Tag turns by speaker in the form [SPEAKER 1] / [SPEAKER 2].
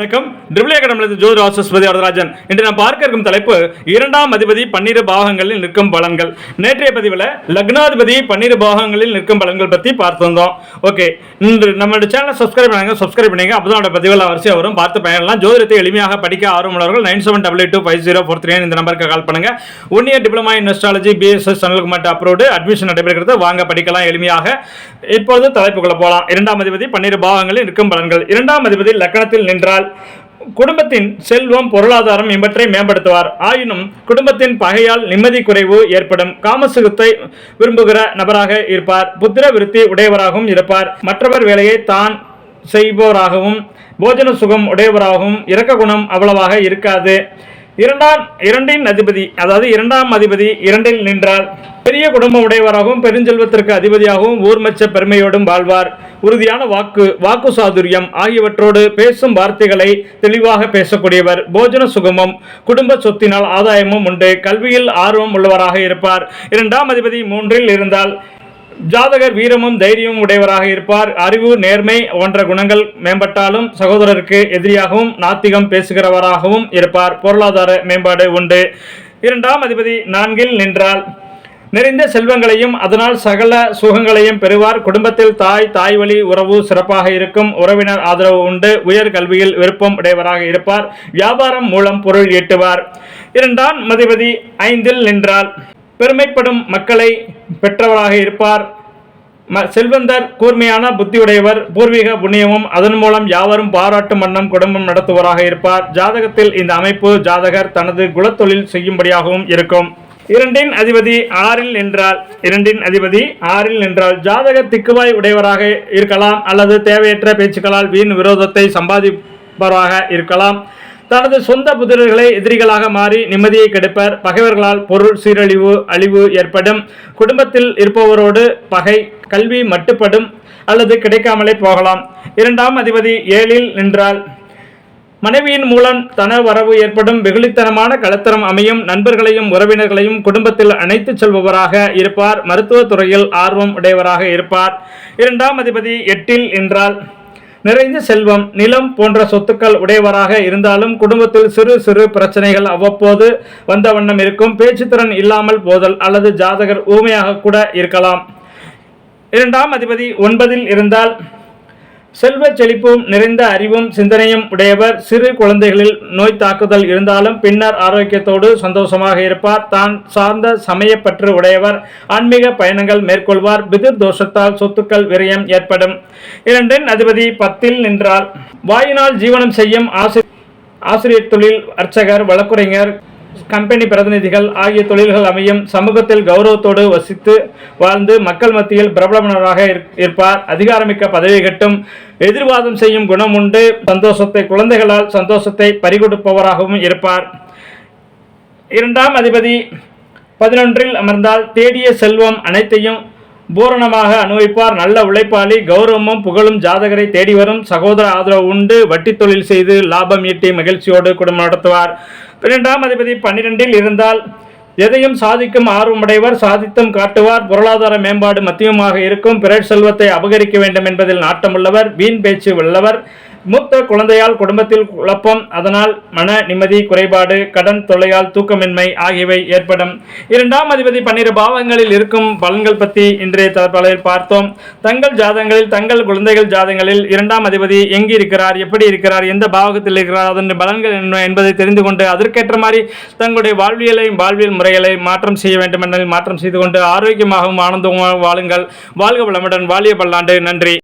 [SPEAKER 1] வணக்கம். ட்ரிபிள் அகாடமியில் ஜோதி ராசஸ்வதி வரதராஜன். இன்று நாம் பார்க்க இருக்கும் தலைப்பு இரண்டாம் அதிபதி பன்னிரு பாகங்களில் நிற்கும் பலன்கள். நேற்றைய பதிவில் லக்னாதிபதி பன்னிரு பாகங்களில் நிற்கும் பலன்கள் பற்றி பார்த்துருந்தோம் ஓகே. இன்று நம்மளோட சேனலை சப்ஸ்கிரைப் பண்ணுங்க சப்ஸ்கிரைப் பண்ணிங்க அப்போ தான் பதிவில் வரிசையாக வரும். பார்த்து பயனலாம் ஜோதிடத்தை எளிமையாக படிக்க ஆர்வமுள்ளவர்கள் nine seven double two five zero four three இந்த நம்பருக்கு கால் பண்ணுங்க. One year diploma in astrology BSS சனலுக்கு மட்டும் அப்ரோடு அட்மிஷன் நடைபெறுகிறது. வாங்க படிக்கலாம் எளிமையாக. இப்போது தலைப்புக்குள்ள போகலாம் இரண்டாம் அதிபதி பன்னிரு பாகங்களில் நிற்கும் பலன்கள். இரண்டாம் அதிபதி லக்கணத்தில் நின்றால் குடும்பத்தின் செல்வம் பொருளாதாரம் இவற்றை மேம்படுத்துவார். ஆயினும் குடும்பத்தின் பகையால் நிம்மதி குறைவு ஏற்படும். காமசுகத்தை விரும்புகிற நபராக இருப்பார். புத்திர விருத்தி உடையவராகவும் இருப்பார். மற்றவர் வேலையை தான் செய்பவராகவும் போஜன சுகம் உடையவராகவும் இரக்க குணம் அவ்வளவாக இருக்காது. இரண்டாம் இரண்டின் அதிபதி அதாவது இரண்டாம் அதிபதி இரண்டில் நின்றால் பெரிய குடும்பம் உடையவராகவும் பெருஞ்செல்வத்திற்கு அதிபதியாகவும் ஊர்மச்ச பெருமையோடும் வாழ்வார். உறுதியான வாக்கு வாக்கு சாதுரியம் ஆகியவற்றோடு பேசும் வார்த்தைகளை தெளிவாக பேசக்கூடியவர். போஜன சுகமும் குடும்ப சொத்தினால் ஆதாயமும் உண்டு. கல்வியில் ஆர்வம் உள்ளவராக இருப்பார். இரண்டாம் அதிபதி மூன்றில் இருந்தால் ஜாதகர் வீரமும் தைரியமும் உடையவராக இருப்பார். அறிவு நேர்மை போன்ற குணங்கள் மேம்பட்டாலும் சகோதரருக்கு எதிரியாகவும் நாத்திகம் பேசுகிறவராகவும் இருப்பார். பொருளாதார மேம்பாடு உண்டு. இரண்டாம் அதிபதி நான்கில் நின்றால் நிறைந்த செல்வங்களையும் அதனால் சகல சுகங்களையும் பெறுவார். குடும்பத்தில் தாய் தாய் வழி உறவு சிறப்பாக இருக்கும். உறவினர் ஆதரவு உண்டு. உயர் கல்வியில் விருப்பம் உடையவராக இருப்பார். வியாபாரம் மூலம் பொருள் ஈட்டுவார். இரண்டாம் மதிபதி ஐந்தில் நின்றால் பெருமைப்படும் மக்களை பெற்றவராக இருப்பார். ம- செல்வந்தர் கூர்மையான புத்தியுடையவர் பூர்வீக புண்ணியமும் அதன் மூலம் யாவரும் பாராட்டும் வண்ணம் குடும்பம் நடத்துவராக இருப்பார். ஜாதகத்தில் இந்த அமைப்பு ஜாதகர் தனது குலத்தொழில் செய்யும்படியாகவும் இருக்கும். இரண்டின் அதிபதி ஆறில் நின்றால் இரண்டின் அதிபதி ஆறில் நின்றால் ஜாதக திக்குவாய் உடையவராக இருக்கலாம் அல்லது தேவையற்ற பேச்சுக்களால் வீண் விரோதத்தை சம்பாதிப்பவராக இருக்கலாம். தனது சொந்த புதிரர்களை எதிரிகளாக மாறி நிம்மதியை கெடுப்பர். பகைவர்களால் பொருள் சீரழிவு அழிவு ஏற்படும். குடும்பத்தில் இருப்பவரோடு பகை கல்வி மட்டுப்படும் அல்லது கிடைக்காமலே போகலாம். இரண்டாம் அதிபதி ஏழில் நின்றால் மனைவியின் மூலம் தன வரவு ஏற்படும் வெகுளித்தனமான கலத்தரம் அமையும் நண்பர்களையும் உறவினர்களையும் குடும்பத்தில் அணைத்துச் செல்பவராக இருப்பார். மருத்துவத்துறையில் ஆர்வம் உடையவராக இருப்பார். இரண்டாம் அதிபதி எட்டில் என்றால் நிறைந்த செல்வம் நிலம் போன்ற சொத்துக்கள் உடையவராக இருந்தாலும் குடும்பத்தில் சிறு சிறு பிரச்சனைகள் அவ்வப்போது வந்த வண்ணம் இருக்கும். பேச்சுத்திறன் இல்லாமல் போதல் அல்லது ஜாதகர் ஊமையாக கூட இருக்கலாம். இரண்டாம் அதிபதி ஒன்பதில் இருந்தால் செல்வ செழிப்பும் நிறைந்த அறிவும் சிந்தனையும் உடையவர் சிறு குழந்தைகளில் நோய் தாக்குதல் இருந்தாலும் பின்னர் ஆரோக்கியத்தோடு சந்தோஷமாக இருப்பார். தான் சார்ந்த சமயப்பற்று உடையவர். ஆன்மீக பயணங்கள் மேற்கொள்வார். பிதிர் தோஷத்தால் சொத்துக்கள் விரயம் ஏற்படும். இரண்டின் அதிபதி பத்தில் நின்றால். வாயினால் ஜீவனம் செய்யும் ஆசிரியர் ஆசிரியர் தொழில் அர்ச்சகர் வழக்குரைஞர் கம்பெனி பிரதிநிதிகள் ஆகிய தொழில்கள் அமையும் சமூகத்தில் கௌரவத்தோடு வசித்து வாழ்ந்து மக்கள் மத்தியில் பிரபலமானவராக இரு- இருப்பார். அதிகாரமிக்க பதவி கட்டும் எதிர்வாதம் செய்யும் குணம் உண்டு. சந்தோஷத்தை குழந்தைகளால் சந்தோஷத்தை பறிகொடுப்பவராகவும் இருப்பார். இரண்டாம் அதிபதி பதினொன்றில் அமர்ந்தால் தேடிய செல்வம் அனைத்தையும் பூரணமாக அனுபவிப்பார். நல்ல உழைப்பாளி கௌரவமும் புகழும் ஜாதகரை தேடி வரும். சகோதர ஆதரவு உண்டு. வட்டி தொழில் செய்து லாபம் ஈட்டி மகிழ்ச்சியோடு குடும்பம் நடத்துவார். பன்னிரெண்டாம் அதிபதி பன்னிரெண்டில் இருந்தால் எதையும் சாதிக்கும் ஆர்வமுடையவர் சாதித்தும் காட்டுவார். பொருளாதார மேம்பாடு மத்தியமாக இருக்கும். பிறர் செல்வத்தை அபகரிக்க வேண்டும் என்பதில் நாட்டமுள்ளவர் வீண் பேச்சு உள்ளவர். மூத்த குழந்தையால் குடும்பத்தில் குழப்பம் அதனால் மன நிம்மதி குறைபாடு கடன் தொல்லையால் தூக்கமின்மை ஆகியவை ஏற்படும். இரண்டாம் அதிபதி பன்னிரு பாவங்களில் இருக்கும் பலன்கள் பற்றி இன்றைய தலைப்பில் பார்த்தோம். தங்கள் ஜாதகங்களில் தங்கள் குழந்தைகள் ஜாதகங்களில் இரண்டாம் அதிபதி எங்கு இருக்கிறார் எப்படி இருக்கிறார் எந்த பாவகத்தில் இருக்கிறார் அதன் பலன்கள் என்ன என்பதை தெரிந்து கொண்டு அதற்கேற்ற மாதிரி தங்களுடைய வாழ்வியலை வாழ்வியல் முறைகளை மாற்றம் செய்ய வேண்டும் என்பதில் மாற்றம் செய்து கொண்டு ஆரோக்கியமாகவும் ஆனந்தமாகவும் வாழுங்கள். வாழ்க வளமுடன் வாழிய பல்லாண்டு. நன்றி.